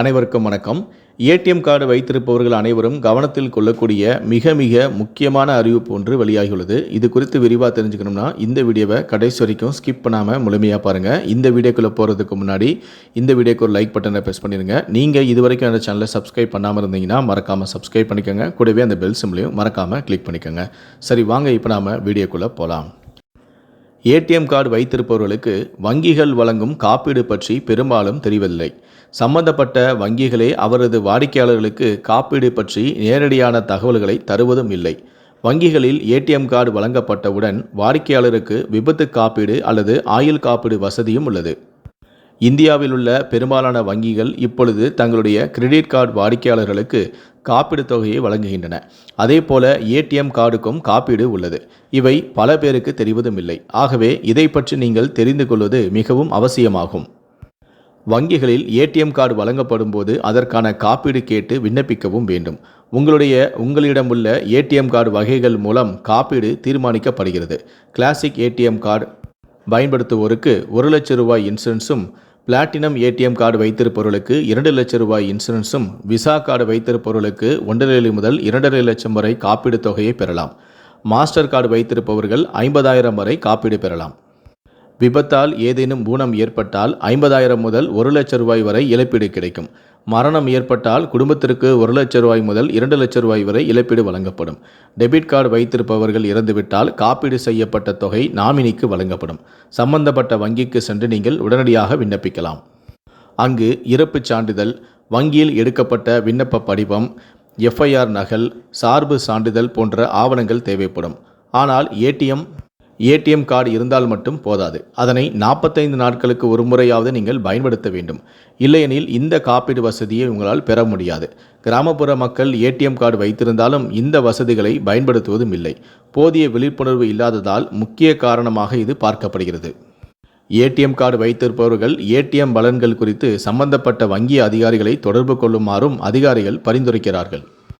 அனைவருக்கும் வணக்கம். ATM card வைத்திருப்பவர்கள் அனைவரும் கவனத்தில் கொள்ளக்கூடிய மிக மிக முக்கியமான அறிவிப்பு ஒன்று வெளியாகியுள்ளது. இது குறித்து விரிவாக தெரிஞ்சுக்கணும்னா இந்த வீடியோவை கடைசி வரைக்கும் ஸ்கிப் பண்ணாமல் முழுமையாக பாருங்கள் இந்த வீடியோக்குள்ளே போகிறதுக்கு முன்னாடி இந்த வீடியோக்கு ஒரு லைக் பட்டனை ப்ரெஸ் பண்ணிடுங்க நீங்கள் இது வரைக்கும் அந்த சேனலை சப்ஸ்கிரைப் பண்ணாமல் இருந்தீங்கன்னா மறக்காமல் சப்ஸ்கிரைப் பண்ணிக்கோங்க. கூடவே அந்த பெல் சிம்லையும் மறக்காமல் கிளிக் பண்ணிக்கோங்க. சரி வாங்க இப்போ நாம் வீடியோக்குள்ளே போகலாம் ஏடிஎம் கார்டு வைத்திருப்பவர்களுக்கு வங்கிகள் வழங்கும் காப்பீடு பற்றி பெரும்பாலும் தெரிவதில்லை. சம்பந்தப்பட்ட வங்கிகளே அவரது வாடிக்கையாளர்களுக்கு காப்பீடு பற்றி நேரடியான தகவல்களை தருவதும் இல்லை. வங்கிகளில் ஏடிஎம் கார்டு வழங்கப்பட்டவுடன் வாடிக்கையாளருக்கு விபத்து காப்பீடு அல்லது ஆயுள் காப்பீடு வசதியும் உள்ளது. இந்தியாவில் உள்ள பெரும்பாலான வங்கிகள் இப்பொழுது தங்களுடைய கிரெடிட் கார்டு வாடிக்கையாளர்களுக்கு காப்பீடு தொகையை வழங்குகின்றன. அதே போல ஏடிஎம் கார்டுக்கும் காப்பீடு உள்ளது. இவை பல பேருக்கு தெரிவதும் இல்லை ஆகவே இதை பற்றி நீங்கள் தெரிந்து கொள்வது மிகவும் அவசியமாகும். வங்கிகளில் ஏடிஎம் கார்டு வழங்கப்படும் போது அதற்கான காப்பீடு கேட்டு விண்ணப்பிக்கவும் வேண்டும். உங்களுடைய உங்களிடம் உள்ள ஏடிஎம் கார்டு வகைகள் மூலம் காப்பீடு தீர்மானிக்கப்படுகிறது. கிளாசிக் ஏடிஎம் கார்டு பயன்படுத்துவோருக்கு ஒரு லட்சம் ரூபாய் இன்சூரன்ஸும் பிளாட்டினம் ஏடிஎம் கார்டு வைத்திருப்பவர்களுக்கு இரண்டு லட்சம் ரூபாய் இன்சூரன்ஸும் விசா கார்டு வைத்திருப்பவர்களுக்கு ஒன்றரை முதல் இரண்டரை லட்சம் வரை காப்பீடு தொகையை பெறலாம். மாஸ்டர் கார்டு வைத்திருப்பவர்கள் ஐம்பதாயிரம் வரை காப்பீடு பெறலாம். விபத்தால் ஏதேனும் ஊனம் ஏற்பட்டால் ஐம்பதாயிரம் முதல் ஒரு லட்சம் ரூபாய் வரை இழப்பீடு கிடைக்கும். மரணம் ஏற்பட்டால் குடும்பத்திற்கு ஒரு லட்ச ரூபாய் முதல் இரண்டு லட்ச ரூபாய் வரை இழப்பீடு வழங்கப்படும். டெபிட் கார்டு வைத்திருப்பவர்கள் இறந்துவிட்டால் காப்பீடு செய்யப்பட்ட தொகை நாமினிக்கு வழங்கப்படும். சம்பந்தப்பட்ட வங்கிக்கு சென்று நீங்கள் உடனடியாக விண்ணப்பிக்கலாம். அங்கு இறப்புச் சான்றிதழ் வங்கியில் எடுக்கப்பட்ட விண்ணப்ப படிவம் எஃப்ஐஆர் நகல் சார்பு சான்றிதழ் போன்ற ஆவணங்கள் தேவைப்படும். ஆனால் ஏடிஎம் ஏடிஎம் கார்டு இருந்தால் மட்டும் போதாது. அதனை நாற்பத்தைந்து நாட்களுக்கு ஒரு முறையாவது நீங்கள் பயன்படுத்த வேண்டும். இல்லையெனில் இந்த காப்பீடு வசதியை உங்களால் பெற முடியாது. கிராமப்புற மக்கள் ஏடிஎம் கார்டு வைத்திருந்தாலும் இந்த வசதிகளை பயன்படுத்துவதும் இல்லை. போதிய விழிப்புணர்வு இல்லாததால் முக்கிய காரணமாக இது பார்க்கப்படுகிறது. ஏடிஎம் கார்டு வைத்திருப்பவர்கள் ஏடிஎம் பலன்கள் குறித்து சம்பந்தப்பட்ட வங்கி அதிகாரிகளை தொடர்பு கொள்ளுமாறும் அதிகாரிகள் பரிந்துரைக்கிறார்கள்.